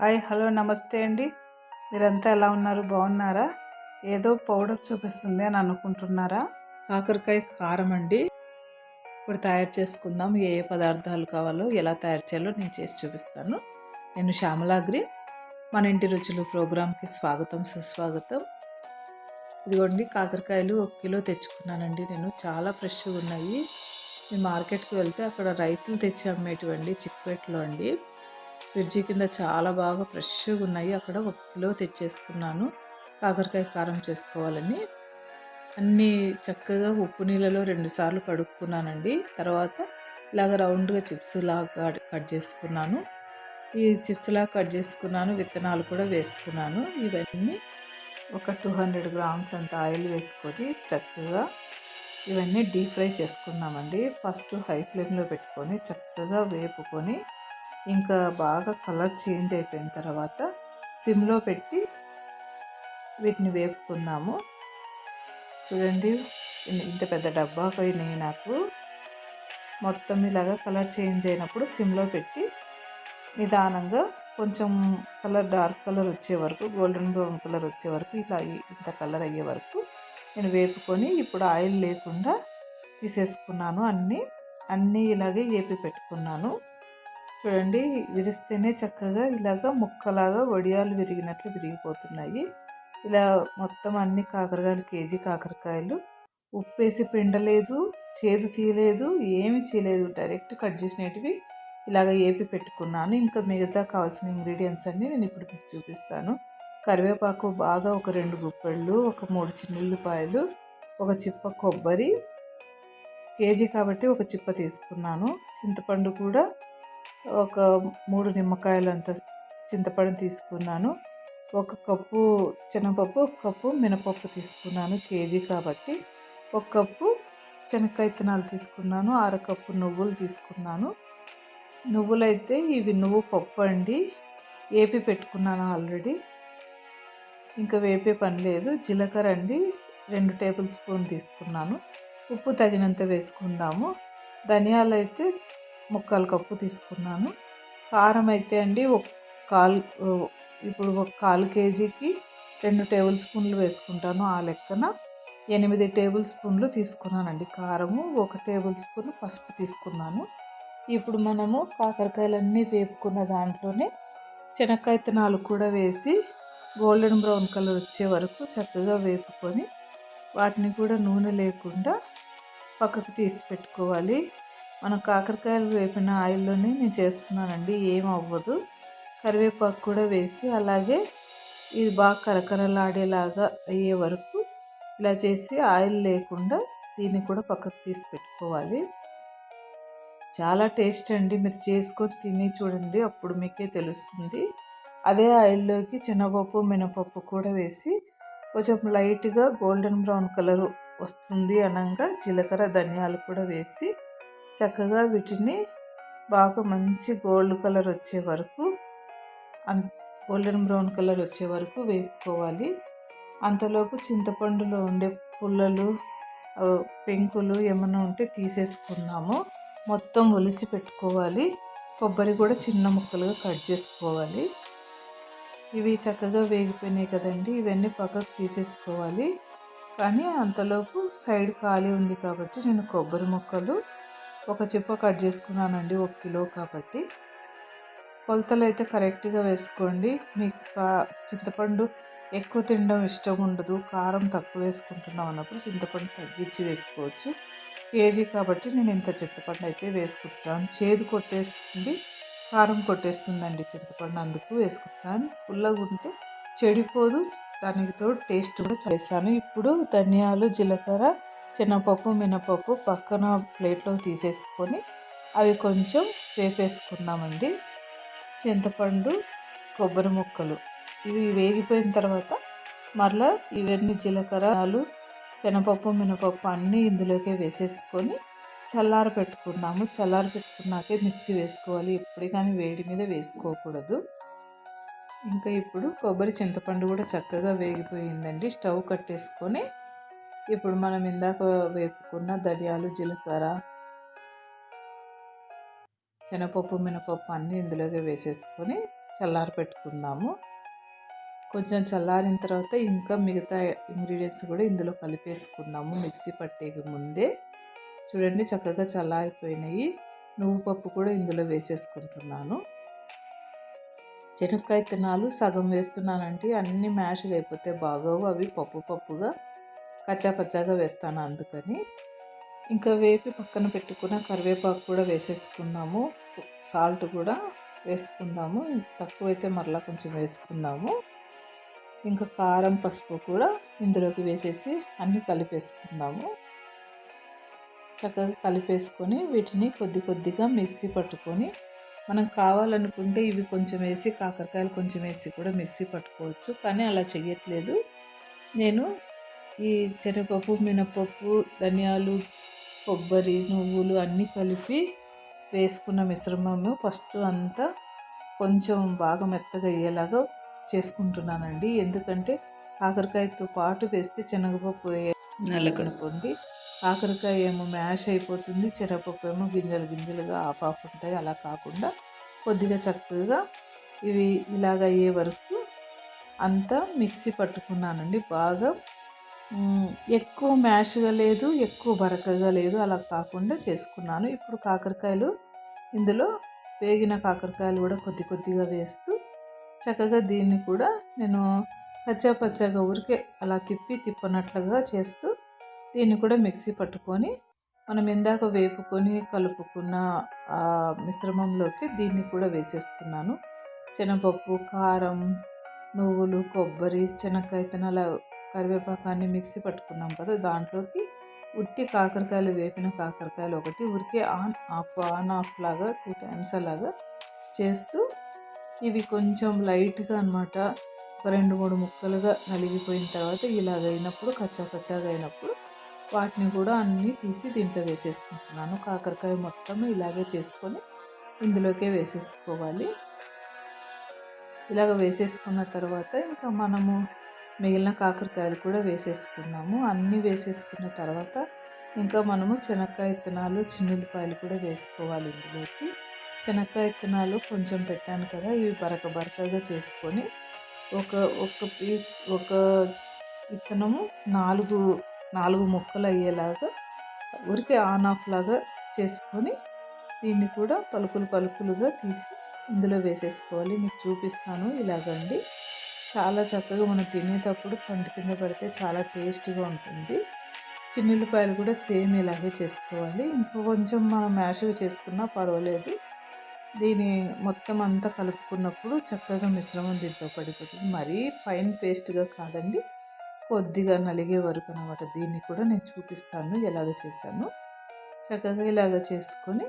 Hi hello నమస్తే అండి. మీరంతా ఎలా ఉన్నారు? బాగున్నారా? ఏదో పౌడర్ చూపిస్తుంది అని అనుకుంటున్నారా? కాకరకాయ కారం అండి. ఇప్పుడు తయారు చేసుకుందాం. ఏ ఏ పదార్థాలు కావాలో ఎలా తయారు చేయాలో నేను చేసి చూపిస్తాను. నేను శ్యామలాగ్రి. మన ఇంటి రుచులు ప్రోగ్రాంకి స్వాగతం సుస్వాగతం. ఇదిగోండి కాకరకాయలు ఒక కిలో తెచ్చుకున్నానండి నేను. చాలా ఫ్రెష్గా ఉన్నాయి. మీ మార్కెట్కి వెళ్తే అక్కడ రైతులు తెచ్చి అమ్మేటివండి చిక్పేటలో అండి. ఫ్రిడ్జి కింద చాలా బాగా ఫ్రెష్గా ఉన్నాయి. అక్కడ ఒక కిలో తెచ్చేసుకున్నాను. కాకరకాయ కారం చేసుకోవాలని. అన్నీ చక్కగా ఉప్పు నీళ్ళలో రెండుసార్లు కడుక్కున్నానండి. తర్వాత ఇలాగ రౌండ్గా చిప్స్ లాగా కట్ చేసుకున్నాను. ఈ చిప్స్ లాగా కట్ చేసుకున్నాను. విత్తనాలు కూడా వేసుకున్నాను. ఇవన్నీ ఒక టూ హండ్రెడ్ గ్రామ్స్ అంత ఆయిల్ వేసుకొని చక్కగా ఇవన్నీ డీప్ ఫ్రై చేసుకుందామండి. ఫస్ట్ హై ఫ్లేమ్లో పెట్టుకొని చక్కగా వేపుకొని ఇంకా బాగా కలర్ చేంజ్ అయిపోయిన తర్వాత సిమ్లో పెట్టి వీటిని వేపుకుందాము. చూడండి ఇంత పెద్ద డబ్బా పోయినాయి నాకు. మొత్తం ఇలాగా కలర్ చేంజ్ అయినప్పుడు సిమ్లో పెట్టి నిదానంగా కొంచెం కలర్ డార్క్ కలర్ వచ్చే వరకు గోల్డెన్ బ్రౌన్ కలర్ వచ్చే వరకు ఇలా ఇంత కలర్ అయ్యే వరకు నేను వేపుకొని ఇప్పుడు ఆయిల్ లేకుండా తీసేసుకున్నాను అన్నీ. అన్నీ ఇలాగే ఏపి పెట్టుకున్నాను. చూడండి విరిస్తేనే చక్కగా ఇలాగ ముక్కలాగా వడియాలు విరిగినట్లు విరిగిపోతున్నాయి. ఇలా మొత్తం అన్ని కాకరకాయలు కేజీ కాకరకాయలు. ఉప్పేసి పిండలేదు చేదు తీయలేదు ఏమి చేయలేదు. డైరెక్ట్ కట్ చేసినవి ఇలాగ ఏపి పెట్టుకున్నాను. ఇంకా మిగతా కావాల్సిన ఇంగ్రీడియంట్స్ అన్నీ నేను ఇప్పుడు మీకు చూపిస్తాను. కరివేపాకు బాగా ఒక రెండు గుప్పెళ్ళు ఒక మూడు చిన్నుల్లిపాయలు ఒక చిప్ప కొబ్బరి. కేజీ కాబట్టి ఒక చిప్ప తీసుకున్నాను. చింతపండు కూడా ఒక మూడు నిమ్మకాయలంత చింతపండు తీసుకున్నాను. ఒక కప్పు శనగపప్పు ఒక కప్పు మినపప్పు తీసుకున్నాను కేజీ కాబట్టి. ఒక కప్పు శనక్కాయ విత్తనాలు తీసుకున్నాను అర కప్పు నువ్వులు తీసుకున్నాను. నువ్వులైతే ఇవి నువ్వు పప్పు అండి. ఏపి పెట్టుకున్నాను ఆల్రెడీ. ఇంకా వేపే పని లేదు. జీలకర్ర అండి రెండు టేబుల్ స్పూన్ తీసుకున్నాను. ఉప్పు తగినంత వేసుకుందాము. ధనియాలు అయితే ముక్కాలు కప్పు తీసుకున్నాను. కారం అయితే అండి ఒక కాలు ఇప్పుడు ఒక కాలు కేజీకి రెండు టేబుల్ స్పూన్లు వేసుకుంటాను ఆ లెక్కన. ఎనిమిది టేబుల్ స్పూన్లు తీసుకున్నానండి కారము ఒక టేబుల్ స్పూన్ పసుపు తీసుకున్నాను. ఇప్పుడు మనము కాకరకాయలన్నీ వేపుకున్న దాంట్లోనే శనక్కాయ విత్తనాలు కూడా వేసి గోల్డెన్ బ్రౌన్ కలర్ వచ్చే వరకు చక్కగా వేపుకొని వాటిని కూడా నూనె లేకుండా పక్కకు తీసి పెట్టుకోవాలి. మనం కాకరకాయలు వేపిన ఆయిల్లోనే నేను చేస్తున్నానండి ఏం అవ్వదు. కరివేపాకు కూడా వేసి అలాగే ఇది బాగా కరకరలాడేలాగా అయ్యే వరకు ఇలా చేసి ఆయిల్ లేకుండా దీన్ని కూడా పక్కకు తీసి పెట్టుకోవాలి. చాలా టేస్ట్ అండి మీరు చేసుకొని తిని చూడండి అప్పుడు మీకే తెలుస్తుంది. అదే ఆయిల్లోకి శనగపప్పు మినపప్పు కూడా వేసి కొంచెం లైట్గా గోల్డెన్ బ్రౌన్ కలర్ వస్తుంది అనగా జీలకర్ర ధనియాలు కూడా వేసి చక్కగా వీటిని బాగా మంచి గోల్డ్ కలర్ వచ్చే వరకు అన్ గోల్డెన్ బ్రౌన్ కలర్ వచ్చే వరకు వేపుకోవాలి. అంతలోపు చింతపండులో ఉండే పుల్లలు పెంకులు ఏమైనా ఉంటే తీసేసుకుందాము. మొత్తం ఒలిచి పెట్టుకోవాలి. కొబ్బరి కూడా చిన్న ముక్కలుగా కట్ చేసుకోవాలి. ఇవి చక్కగా వేగిపోయినాయి కదండి ఇవన్నీ పక్కకు తీసేసుకోవాలి. కానీ అంతలోపు సైడ్ ఖాళీ ఉంది కాబట్టి నేను కొబ్బరి ముక్కలు ఒక చిప్ప కట్ చేసుకున్నానండి ఒక కిలో కాబట్టి. కొలతలు అయితే కరెక్ట్గా వేసుకోండి. మీకు చింతపండు ఎక్కువ తినడం ఇష్టం ఉండదు. కారం తక్కువ వేసుకుంటున్నాం అన్నప్పుడు చింతపండు తగ్గించి వేసుకోవచ్చు. కేజీ కాబట్టి నేను ఇంత చింతపండు అయితే వేసుకుంటున్నాను. చేదు కొట్టేస్తుంది కారం కొట్టేస్తుందండి చింతపండు. అందుకు వేసుకుంటున్నాను. పుల్లగా ఉంటే చెడిపోదు. దానితో టేస్ట్ కూడా చేశాను. ఇప్పుడు ధనియాలు జీలకర్ర శనగపప్పు మినపప్పు పక్కన ప్లేట్లో తీసేసుకొని అవి కొంచెం వేపేసుకుందామండి. చింతపండు కొబ్బరి ముక్కలు ఇవి వేగిపోయిన తర్వాత మరలా ఇవన్నీ జీలకర్రలు శనగపప్పు మినపప్పు అన్నీ ఇందులోకే వేసేసుకొని చల్లార పెట్టుకుందాము. చల్లార పెట్టుకున్నాకే మిక్సీ వేసుకోవాలి. ఇప్పుడే కానీ వేడి మీద వేసుకోకూడదు. ఇంకా ఇప్పుడు కొబ్బరి చింతపండు కూడా చక్కగా వేగిపోయిందండి. స్టవ్ కట్టేసుకొని ఇప్పుడు మనం ఇందాక వేపుకున్న ధనియాలు జీలకర్ర శనగపప్పు మినపప్పు అన్నీ ఇందులోకి వేసేసుకొని చల్లారి పెట్టుకుందాము. కొంచెం చల్లారిన తర్వాత ఇంకా మిగతా ఇంగ్రీడియంట్స్ కూడా ఇందులో కలిపేసుకుందాము మిక్సీ పట్టేకి ముందే. చూడండి చక్కగా చల్లారిపోయినాయి. నువ్వు పప్పు కూడా ఇందులో వేసేసుకుంటున్నాను. శనక్కాయ తినాలు సగం వేస్తున్నానంటే అన్నీ మ్యాష్గా అయిపోతే బాగోవు. అవి పప్పు పప్పుగా కచ్చా పచ్చాగా వేస్తాను అందుకని. ఇంకా వేపి పక్కన పెట్టుకున్న కరివేపాకు కూడా వేసేసుకుందాము. సాల్ట్ కూడా వేసుకుందాము. తక్కువైతే మరలా కొంచెం వేసుకుందాము. ఇంకా కారం పసుపు కూడా ఇందులోకి వేసేసి అన్నీ కలిపేసుకుందాము. చక్కగా కలిపేసుకొని వీటిని కొద్ది కొద్దిగా మిక్సీ పట్టుకొని మనం కావాలనుకుంటే ఇవి కొంచెం వేసి కాకరకాయలు కొంచెం వేసి కూడా మిక్సీ పట్టుకోవచ్చు. కానీ అలా చెయ్యట్లేదు. నేను ఈ శనగపప్పు మినపప్పు ధనియాలు కొబ్బరి నువ్వులు అన్నీ కలిపి వేసుకున్న మిశ్రమము ఫస్ట్ అంతా కొంచెం బాగా మెత్తగా అయ్యేలాగా చేసుకుంటున్నానండి. ఎందుకంటే కాకరకాయతో పాటు వేస్తే శనగపప్పు నల్లకనుకోండి. కాకరకాయ ఏమో మ్యాష్ అయిపోతుంది శనగపప్పు ఏమో గింజలు గింజలుగా ఆఫ్ ఆఫ్ ఉంటాయి. అలా కాకుండా కొద్దిగా చక్కగా ఇవి ఇలాగ అయ్యే వరకు అంతా మిక్సీ పట్టుకున్నానండి. బాగా ఎక్కువ మ్యాష్గా లేదు ఎక్కువ బరకగా లేదు అలా కాకుండా చేసుకున్నాను. ఇప్పుడు కాకరకాయలు ఇందులో వేగిన కాకరకాయలు కూడా కొద్ది కొద్దిగా వేస్తూ చక్కగా దీన్ని కూడా నేను పచ్చా పచ్చగా ఊరికే అలా తిప్పి తిప్పనట్లుగా చేస్తూ దీన్ని కూడా మిక్సీ పట్టుకొని మనం ఇందాక వేపుకొని కలుపుకున్న ఆ మిశ్రమంలోకి దీన్ని కూడా వేసేస్తున్నాను. శనగపప్పు కారం నువ్వులు కొబ్బరి శనక్కాయ కరివేపాకాన్ని మిక్సీ పట్టుకున్నాం కదా దాంట్లోకి ఉట్టి కాకరకాయలు వేపిన కాకరకాయలు ఒకటి ఉరికే ఆన్ ఆఫ్ ఆన్ ఆఫ్ లాగా టూ టైమ్స్ అలాగా చేస్తూ ఇవి కొంచెం లైట్గా అనమాట ఒక రెండు మూడు ముక్కలుగా నలిగిపోయిన తర్వాత ఇలాగ అయినప్పుడు కచ్చా కచ్చాగా అయినప్పుడు వాటిని కూడా అన్నీ తీసి దీంట్లో వేసేసుకుంటున్నాను. కాకరకాయ మొత్తం ఇలాగే చేసుకొని ఇందులోకే వేసేసుకోవాలి. ఇలాగ వేసేసుకున్న తర్వాత ఇంకా మనము మిగిలిన కాకరకాయలు కూడా వేసేసుకుందాము. అన్నీ వేసేసుకున్న తర్వాత ఇంకా మనము శనక్కాయ విత్తనాలు చిన్నులపాయలు కూడా వేసుకోవాలి ఇందులోకి. శనక్కాయ విత్తనాలు కొంచెం పెట్టాను కదా ఇవి బరక బరకగా చేసుకొని ఒక ఒక పీస్ ఒక విత్తనము నాలుగు నాలుగు ముక్కలు అయ్యేలాగా ఊరికే ఆన్ ఆఫ్ లాగా చేసుకొని దీన్ని కూడా పలుకులు పలుకులుగా తీసి ఇందులో వేసేసుకోవాలి. మీకు చూపిస్తాను ఇలాగండి. చాలా చక్కగా మనం తినేటప్పుడు పంట కింద పెడితే చాలా టేస్ట్గా ఉంటుంది. చిన్నులపాయలు కూడా సేమ్ ఇలాగే చేసుకోవాలి. ఇంకా కొంచెం మనం మ్యాష్గా చేసుకున్నా పర్వాలేదు. దీని మొత్తం అంతా కలుపుకున్నప్పుడు చక్కగా మిశ్రమం దీంట్లో పడిపోతుంది. మరీ ఫైన్ పేస్ట్గా కాదండి కొద్దిగా నలిగే వరకు అనమాట దీన్ని కూడా నేను చూపిస్తాను ఎలాగ చేశాను. చక్కగా ఇలాగ చేసుకొని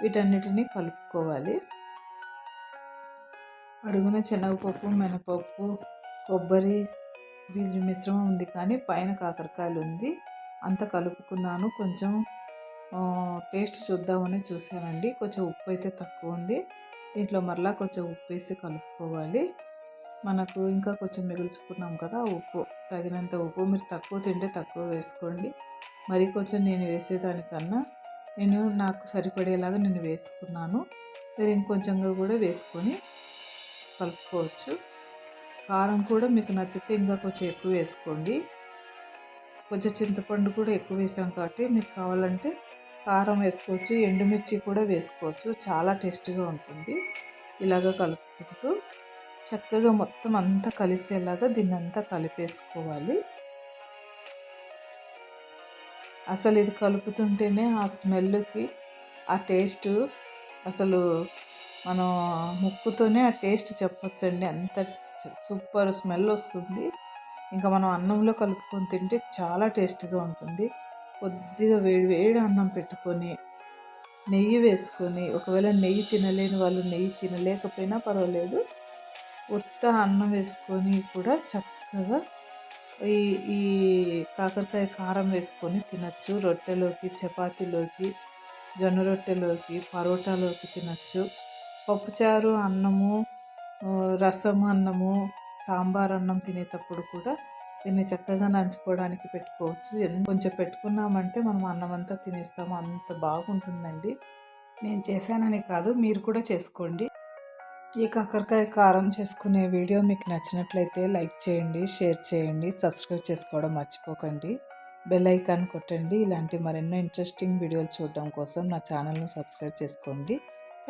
వీటన్నిటిని కలుపుకోవాలి. అడుగున శనగపప్పు మినపప్పు కొబ్బరి వీళ్ళ మిశ్రమం ఉంది కానీ పైన కాకరకాయలు ఉంది. అంత కలుపుకున్నాను. కొంచెం టేస్ట్ చూద్దామని చూశానండి. కొంచెం ఉప్పు అయితే తక్కువ ఉంది. దీంట్లో మరలా కొంచెం ఉప్పు వేసి కలుపుకోవాలి. మనకు ఇంకా కొంచెం మిగుల్చుకున్నాం కదా ఉప్పు. తగినంత ఉప్పు. మీరు తక్కువ తింటే తక్కువ వేసుకోండి. మరి కొంచెం నేను వేసేదానికన్నా నేను నాకు సరిపడేలాగా నేను వేసుకున్నాను. మీరు ఇంకొంచెంగా కూడా వేసుకొని కలుపుకోవచ్చు. కారం కూడా మీకు నచ్చితే ఇంకా కొంచెం ఎక్కువ వేసుకోండి. కొంచెం చింతపండు కూడా ఎక్కువ వేసాం కాబట్టి మీకు కావాలంటే కారం వేసుకోవచ్చు ఎండుమిర్చి కూడా వేసుకోవచ్చు. చాలా టేస్టీగా ఉంటుంది. ఇలాగ కలుపుకుంటూ చక్కగా మొత్తం అంతా కలిసేలాగా దీన్ని అంతా కలిపేసుకోవాలి. అసలు ఇది కలుపుతుంటేనే ఆ స్మెల్కి ఆ టేస్ట్ అసలు మనం ముక్కుతోనే ఆ టేస్ట్ చెప్పొచ్చండి. అంత సూపర్ స్మెల్ వస్తుంది. ఇంకా మనం అన్నంలో కలుపుకొని తింటే చాలా టేస్ట్గా ఉంటుంది. కొద్దిగా వేడి వేడి అన్నం పెట్టుకొని నెయ్యి వేసుకొని ఒకవేళ నెయ్యి తినలేని వాళ్ళు నెయ్యి తినలేకపోయినా పర్వాలేదు. ఉత్త అన్నం వేసుకొని కూడా చక్కగా ఈ ఈ కాకరకాయ కారం వేసుకొని తినచ్చు. రొట్టెలోకి చపాతీలోకి జొన్న రొట్టెలోకి పరోటాలోకి తినచ్చు. పప్పుచారు అన్నము రసం అన్నము సాంబార్ అన్నం తినేటప్పుడు కూడా దీన్ని చక్కగా నంచుకోవడానికి పెట్టుకోవచ్చు. కొంచెం పెట్టుకున్నామంటే మనం అన్నం అంతా తినేస్తాము. అంత బాగుంటుందండి. నేను చేశానని కాదు మీరు కూడా చేసుకోండి. ఈ కాకరకాయ కారం చేసుకునే వీడియో మీకు నచ్చినట్లయితే లైక్ చేయండి షేర్ చేయండి సబ్స్క్రైబ్ చేసుకోవడం మర్చిపోకండి. బెల్ ఐకాన్ కొట్టండి. ఇలాంటి మరెన్నో ఇంట్రెస్టింగ్ వీడియోలు చూడడం కోసం నా ఛానల్ను సబ్స్క్రైబ్ చేసుకోండి.